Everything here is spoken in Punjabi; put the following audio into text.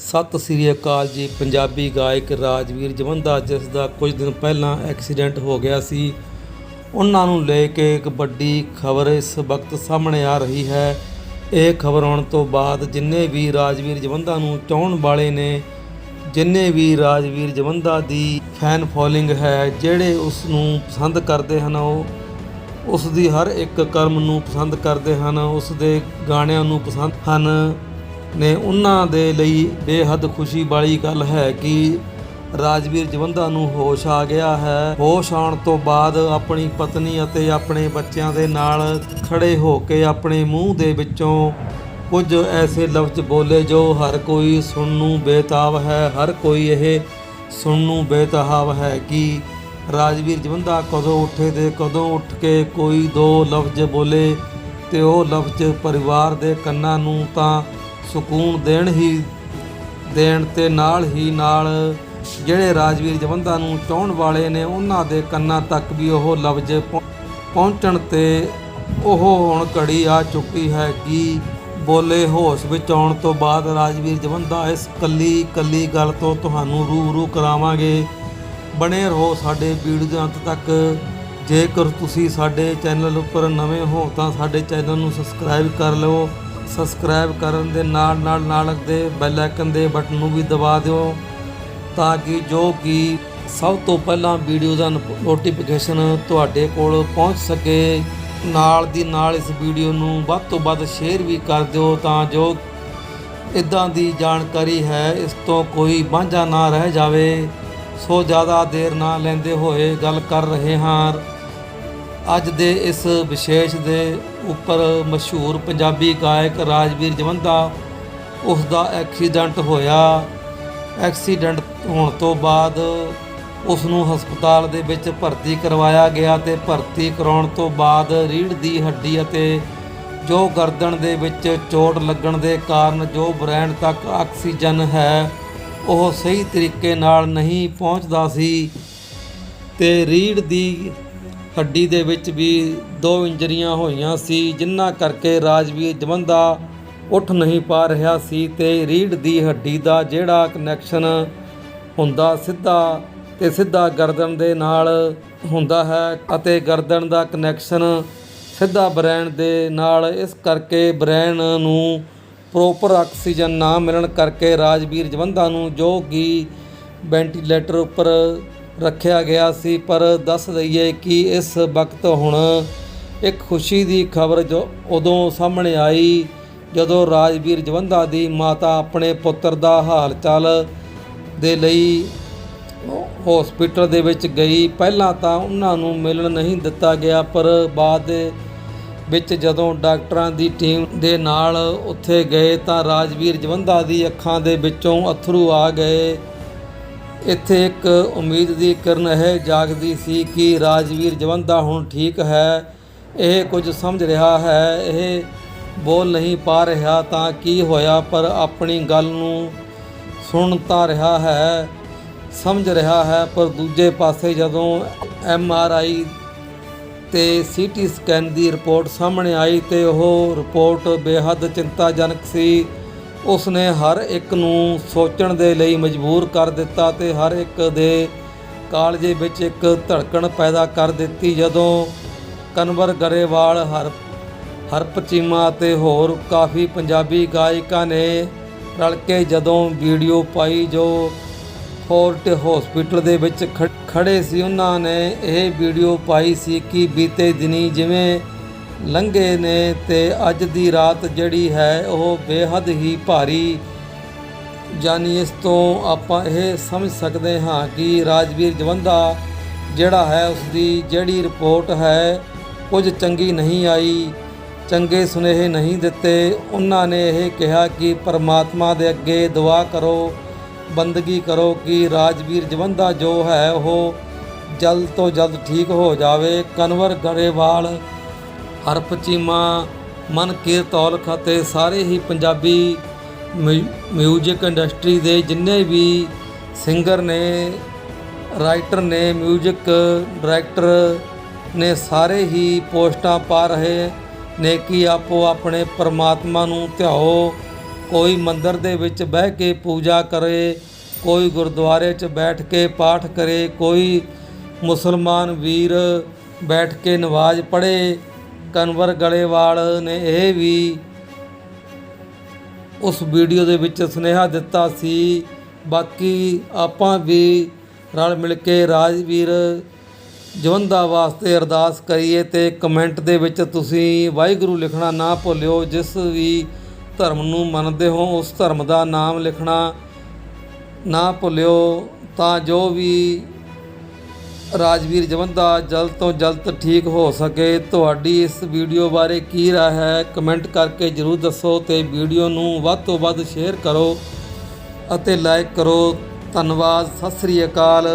ਸਤਿ ਸ੍ਰੀ ਅਕਾਲ ਜੀ। ਪੰਜਾਬੀ ਗਾਇਕ ਰਾਜਵੀਰ ਜਵੰਦਾ, ਜਿਸ ਦਾ ਕੁਝ ਦਿਨ ਪਹਿਲਾਂ ਐਕਸੀਡੈਂਟ ਹੋ ਗਿਆ ਸੀ, ਉਹਨਾਂ ਨੂੰ ਲੈ ਕੇ ਇੱਕ ਵੱਡੀ ਖਬਰ ਇਸ ਵਕਤ ਸਾਹਮਣੇ ਆ ਰਹੀ ਹੈ। ਇਹ ਖਬਰ ਆਉਣ ਤੋਂ ਬਾਅਦ ਜਿੰਨੇ ਵੀ ਰਾਜਵੀਰ ਜਵੰਦਾ ਨੂੰ ਚਾਹਣ ਵਾਲੇ ਨੇ, ਜਿੰਨੇ ਵੀ ਰਾਜਵੀਰ ਜਵੰਦਾ ਦੀ ਫੈਨ ਫੋਲੋਇੰਗ ਹੈ, ਜਿਹੜੇ ਉਸ ਨੂੰ ਪਸੰਦ ਕਰਦੇ ਹਨ, ਉਹ ਉਸ ਦੀ ਹਰ ਇੱਕ ਕਰਮ ਨੂੰ ਪਸੰਦ ਕਰਦੇ ਹਨ, ਉਸ ਦੇ ਗਾਣਿਆਂ ਨੂੰ ਪਸੰਦ ਹਨ। ਨੇ ਉਹਨਾਂ ਦੇ ਲਈ ਬੇਹੱਦ ਖੁਸ਼ੀ ਵਾਲੀ ਗੱਲ ਹੈ ਕਿ ਰਾਜਵੀਰ ਜਵੰਦਾ ਨੂੰ ਹੋਸ਼ ਆ ਗਿਆ ਹੈ। ਹੋਸ਼ ਆਉਣ ਤੋਂ ਬਾਅਦ ਆਪਣੀ ਪਤਨੀ ਅਤੇ ਆਪਣੇ ਬੱਚਿਆਂ ਦੇ ਨਾਲ ਖੜੇ ਹੋ ਕੇ ਆਪਣੇ ਮੂੰਹ ਦੇ ਵਿੱਚੋਂ ਕੁਝ ਐਸੇ ਲਫ਼ਜ਼ ਬੋਲੇ ਜੋ ਹਰ ਕੋਈ ਸੁਣਨ ਨੂੰ ਬੇਤਾਬ ਹੈ। ਹਰ ਕੋਈ ਇਹ ਸੁਣਨ ਨੂੰ ਬੇਤਹਾਬ ਹੈ ਕਿ ਰਾਜਵੀਰ ਜਵੰਦਾ ਕਦੋਂ ਉੱਠੇ ਤੇ ਕਦੋਂ ਉੱਠ ਕੇ ਕੋਈ ਦੋ ਲਫ਼ਜ਼ ਬੋਲੇ ਤੇ ਉਹ ਲਫ਼ਜ਼ ਪਰਿਵਾਰ ਦੇ ਕੰਨਾਂ ਨੂੰ ਤਾਂ ਸਕੂਨ ਦੇਣ ਹੀ, ਦੇਣ ਤੇ ਨਾਲ ਹੀ ਨਾਲ ਜਿਹੜੇ ਰਾਜਵੀਰ ਜਵੰਦਾ ਨੂੰ ਚਾਹਣ ਵਾਲੇ ਨੇ, ਉਹਨਾਂ ਦੇ ਕੰਨਾਂ ਤੱਕ ਵੀ ਉਹ ਲਫ਼ਜ਼ ਪਹੁੰ- ਪਹੁੰਚਣ ਤੇ ਉਹ ਹੁਣ ਘੜੀ ਆ ਚੁੱਕੀ ਹੈ ਕਿ ਬੋਲੇ ਹੋਸ਼ ਵਿੱਚ ਆਉਣ ਤੋਂ ਬਾਅਦ ਰਾਜਵੀਰ ਜਵੰਦਾ ਇਸ ਕੱਲੀ ਕੱਲੀ ਗੱਲ ਤੋਂ ਤੁਹਾਨੂੰ ਰੂਬਰੂ ਕਰਾਵਾਂਗੇ। ਬਣੇ ਰਹੋ ਸਾਡੇ ਵੀਡੀਓ ਦੇ ਅੰਤ ਤੱਕ। ਜੇਕਰ ਤੁਸੀਂ ਸਾਡੇ ਚੈਨਲ ਉੱਪਰ ਨਵੇਂ ਹੋ ਤਾਂ ਸਾਡੇ ਚੈਨਲ ਨੂੰ ਸਬਸਕ੍ਰਾਈਬ ਕਰ ਲਓ। ਸਬਸਕ੍ਰਾਈਬ ਕਰਨ ਦੇ ਨਾਲ ਨਾਲ ਨਾਲ ਦੇ ਬੈਲ ਆਈਕਨ ਦੇ ਬਟਨ ਨੂੰ ਵੀ ਦਬਾ ਦਿਓ ਤਾਂ ਕਿ ਜੋ ਕਿ ਸਭ ਤੋਂ ਪਹਿਲਾਂ ਵੀਡੀਓ ਦਾ ਨੋਟੀਫਿਕੇਸ਼ਨ ਤੁਹਾਡੇ ਕੋਲ ਪਹੁੰਚ ਸਕੇ। ਨਾਲ ਦੀ ਨਾਲ ਇਸ ਵੀਡੀਓ ਨੂੰ ਵੱਧ ਤੋਂ ਵੱਧ ਸ਼ੇਅਰ ਵੀ ਕਰ ਦਿਓ ਤਾਂ ਜੋ ਇਦਾਂ ਦੀ ਜਾਣਕਾਰੀ ਹੈ, ਇਸ ਤੋਂ ਕੋਈ ਵਾਂਝਾ ਨਾ ਰਹਿ ਜਾਵੇ। ਸੋ ਜ਼ਿਆਦਾ ਦੇਰ ਨਾ ਲੈਂਦੇ ਹੋਏ ਗੱਲ ਕਰ ਰਹੇ ਹਾਂ। ਅੱਜ ਦੇ ਇਸ ਵਿਸ਼ੇਸ਼ ਦੇ ਉੱਪਰ ਮਸ਼ਹੂਰ ਪੰਜਾਬੀ ਗਾਇਕ ਰਾਜਵੀਰ ਜਵੰਦਾ ਉਸ ਦਾ ਐਕਸੀਡੈਂਟ ਹੋਇਆ। ਐਕਸੀਡੈਂਟ ਹੋਣ ਤੋਂ ਬਾਅਦ ਉਸ ਨੂੰ ਹਸਪਤਾਲ ਦੇ ਵਿੱਚ ਭਰਤੀ ਕਰਵਾਇਆ ਗਿਆ ਤੇ ਭਰਤੀ ਕਰਾਉਣ ਤੋਂ ਬਾਅਦ ਰੀੜ੍ਹ ਦੀ ਹੱਡੀ ਅਤੇ ਜੋ ਗਰਦਨ ਦੇ ਵਿੱਚ ਚੋਟ ਲੱਗਣ ਦੇ ਕਾਰਨ ਜੋ ਬ੍ਰੈਂਡ ਤੱਕ ਆਕਸੀਜਨ ਹੈ, ਉਹ ਸਹੀ ਤਰੀਕੇ ਨਾਲ ਨਹੀਂ ਪਹੁੰਚਦਾ ਸੀ ਤੇ ਰੀੜ੍ਹ ਦੀ ਹੱਡੀ ਦੇ ਵਿੱਚ ਵੀ ਦੋ ਇੰਜਰੀਆਂ ਹੋਈਆਂ ਸੀ ਜਿਨ੍ਹਾਂ ਕਰਕੇ ਰਾਜਵੀਰ ਜਵੰਦਾ ਉੱਠ ਨਹੀਂ ਪਾ ਰਿਹਾ ਸੀ ਤੇ ਰੀੜ ਦੀ ਹੱਡੀ ਦਾ ਜਿਹੜਾ ਕਨੈਕਸ਼ਨ ਹੁੰਦਾ ਸਿੱਧਾ ਤੇ ਸਿੱਧਾ ਗਰਦਨ ਦੇ ਨਾਲ ਹੁੰਦਾ ਹੈ ਅਤੇ ਗਰਦਨ ਦਾ ਕਨੈਕਸ਼ਨ ਸਿੱਧਾ ਬ੍ਰੇਨ ਦੇ ਨਾਲ, ਇਸ ਕਰਕੇ ਬ੍ਰੇਨ ਨੂੰ ਪ੍ਰੋਪਰ ਆਕਸੀਜਨ ਨਾ ਮਿਲਣ ਕਰਕੇ ਰਾਜਵੀਰ ਜਵੰਦਾ ਨੂੰ ਜੋ ਕਿ ਵੈਂਟੀਲੇਟਰ ਉੱਪਰ ਰੱਖਿਆ ਗਿਆ ਸੀ, ਪਰ ਦੱਸ ਦਈਏ ਕਿ ਇਸ ਵਕਤ ਹੁਣ ਇੱਕ ਖੁਸ਼ੀ ਦੀ ਖਬਰ ਜੋ ਉਦੋਂ ਸਾਹਮਣੇ ਆਈ, ਜਦੋਂ ਰਾਜਵੀਰ ਜਵੰਦਾ ਦੀ ਮਾਤਾ ਆਪਣੇ ਪੁੱਤਰ ਦਾ ਹਾਲ ਚਾਲ ਦੇ ਲਈ ਹਸਪੀਟਲ ਦੇ ਵਿੱਚ ਗਈ। ਪਹਿਲਾਂ ਤਾਂ ਉਹਨਾਂ ਨੂੰ ਮਿਲਣ ਨਹੀਂ ਦਿੱਤਾ ਗਿਆ, ਪਰ ਬਾਅਦ ਦੇ ਵਿੱਚ ਜਦੋਂ ਡਾਕਟਰਾਂ ਦੀ ਟੀਮ ਦੇ ਨਾਲ ਉੱਥੇ ਗਏ ਤਾਂ ਰਾਜਵੀਰ ਜਵੰਦਾ ਦੀ ਅੱਖਾਂ ਦੇ ਵਿੱਚੋਂ ਅਥਰੂ ਆ ਗਏ। ਇੱਥੇ ਇੱਕ ਉਮੀਦ ਦੀ ਕਿਰਨ ਇਹ ਜਾਗਦੀ ਸੀ ਕਿ ਰਾਜਵੀਰ ਜਵੰਦਾ ਹੁਣ ਠੀਕ ਹੈ। ਇਹ ਕੁਝ ਸਮਝ ਰਿਹਾ ਹੈ। ਇਹ ਬੋਲ ਨਹੀਂ ਪਾ ਰਿਹਾ ਤਾਂ ਕੀ ਹੋਇਆ, ਪਰ ਆਪਣੀ ਗੱਲ ਨੂੰ ਸੁਣ ਤਾਂ ਰਿਹਾ ਹੈ, ਸਮਝ ਰਿਹਾ ਹੈ। ਪਰ ਦੂਜੇ ਪਾਸੇ ਜਦੋਂ ਐਮ ਆਰ ਆਈ ਤੇ ਸੀਟੀ ਸਕੈਨ ਦੀ ਰਿਪੋਰਟ ਸਾਹਮਣੇ ਆਈ ਤੇ ਉਹ ਰਿਪੋਰਟ ਬੇਹੱਦ ਚਿੰਤਾਜਨਕ ਸੀ। ਉਸ ਨੇ ਹਰ ਇੱਕ ਨੂੰ ਸੋਚਣ ਦੇ ਲਈ ਮਜਬੂਰ ਕਰ ਦਿੱਤਾ ਤੇ ਹਰ ਇੱਕ ਦੇ ਕਾਲਜੇ ਵਿੱਚ ਇੱਕ ਧੜਕਣ ਪੈਦਾ ਕਰ ਦਿੱਤੀ, ਜਦੋਂ ਕਨਵਰ ਗਰੇਵਾਲ, ਹਰ ਹਰਪ ਚੀਮਾ ਤੇ ਹੋਰ ਕਾਫੀ ਪੰਜਾਬੀ ਗਾਇਕਾਂ ਨੇ ਰਲ ਕੇ ਜਦੋਂ ਵੀਡੀਓ ਪਾਈ ਜੋ ਫੋਰਟ ਹਸਪੀਟਲ ਦੇ ਵਿੱਚ ਖ- ਖੜੇ ਸੀ, ਉਹਨਾਂ ਨੇ ਇਹ ਵੀਡੀਓ ਪਾਈ ਸੀ ਕਿ ਬੀਤੇ ਦਿਨੀ ਜਿਵੇਂ ਲੰਘੇ ਨੇ ਤੇ ਅੱਜ ਦੀ ਰਾਤ ਜਿਹੜੀ ਹੈ ਉਹ ਬੇਹੱਦ ਹੀ ਭਾਰੀ ਜਾਨੀ ਇਸ ਤੋਂ ਆਪਾਂ ਇਹ ਸਮਝ ਸਕਦੇ ਹਾਂ ਕਿ ਰਾਜਵੀਰ ਜਵੰਦਾ ਜਿਹੜਾ ਹੈ ਉਸ ਦੀ ਜਿਹੜੀ ਰਿਪੋਰਟ ਹੈ ਕੁਝ ਚੰਗੀ ਨਹੀਂ ਆਈ, ਚੰਗੇ ਸੁਨੇਹੇ ਨਹੀਂ ਦਿੱਤੇ। ਉਹਨਾਂ ਨੇ ਇਹ ਕਿਹਾ ਕਿ ਪਰਮਾਤਮਾ ਦੇ ਅੱਗੇ ਦੁਆ ਕਰੋ, ਬੰਦਗੀ ਕਰੋ ਕਿ ਰਾਜਵੀਰ ਜਵੰਦਾ ਜੋ ਹੈ ਉਹ ਜਲਦ ਤੋਂ ਜਲਦ ਠੀਕ ਹੋ ਜਾਵੇ। ਕਨਵਰ ਗਰੇਵਾਲ ਹਰਪ ਚੀਮਾ ਮਨ ਕੀਰਤੌਲਖ ਅਤੇ ਸਾਰੇ ਹੀ ਪੰਜਾਬੀ ਮਿਊ- ਮਿਊਜ਼ਿਕ ਇੰਡਸਟਰੀ ਦੇ ਜਿੰਨੇ ਵੀ ਸਿੰਗਰ ਨੇ ਰਾਈਟਰ ਨੇ ਮਿਊਜ਼ਿਕ ਡਾਇਰੈਕਟਰ ਨੇ ਸਾਰੇ ਹੀ ਪੋਸਟਾਂ ਪਾ ਰਹੇ ਨੇ ਕਿ ਆਪੋ ਆਪਣੇ ਪਰਮਾਤਮਾ ਨੂੰ ਧਿਆਓ, ਕੋਈ ਮੰਦਰ ਦੇ ਵਿੱਚ ਬਹਿ ਕੇ ਪੂਜਾ ਕਰੇ, ਕੋਈ ਗੁਰਦੁਆਰੇ 'ਚ ਬੈਠ ਕੇ ਪਾਠ ਕਰੇ, ਕੋਈ ਮੁਸਲਮਾਨ ਵੀਰ ਬੈਠ ਕੇ ਨਵਾਜ਼ ਪੜ੍ਹੇ ਕਨਵਰ ਗਲੇਵਾਲ ਨੇ ਇਹ ਵੀ ਉਸ ਵੀਡੀਓ ਦੇ ਵਿੱਚ ਸੁਨੇਹਾ ਦਿੱਤਾ ਸੀ। ਬਾਕੀ ਆਪਾਂ ਵੀ ਰਲ ਮਿਲ ਕੇ ਰਾਜਵੀਰ ਜਵੰਦਾ ਵਾਸਤੇ ਅਰਦਾਸ ਕਰੀਏ ਤੇ ਕਮੈਂਟ ਦੇ ਵਿੱਚ ਤੁਸੀਂ ਵਾਹਿਗੁਰੂ ਲਿਖਣਾ ਨਾ ਭੁੱਲਿਓ, ਜਿਸ ਵੀ ਧਰਮ ਨੂੰ ਮੰਨਦੇ ਹੋ, ਉਸ ਧਰਮ ਦਾ ਨਾਮ ਲਿਖਣਾ ਨਾ ਭੁੱਲਿਓ। ਤਾਂ ਜੋ ਵੀ ਰਾਜਵੀਰ ਜਵੰਦਾ ਜਲਦ ਤੋਂ ਜਲਦ ਠੀਕ ਹੋ ਸਕੇ। ਤੁਹਾਡੀ ਇਸ ਵੀਡੀਓ ਬਾਰੇ ਕੀ ਰਾਏ ਹੈ? ਕਮੈਂਟ ਕਰਕੇ ਜਰੂਰ ਦੱਸੋ ਤੇ ਵੀਡੀਓ ਨੂੰ ਵੱਧ ਤੋਂ ਵੱਧ ਸ਼ੇਅਰ ਕਰੋ ਅਤੇ ਲਾਈਕ ਕਰੋ। ਧੰਨਵਾਦ, ਸਤਿ ਸ੍ਰੀ ਅਕਾਲ।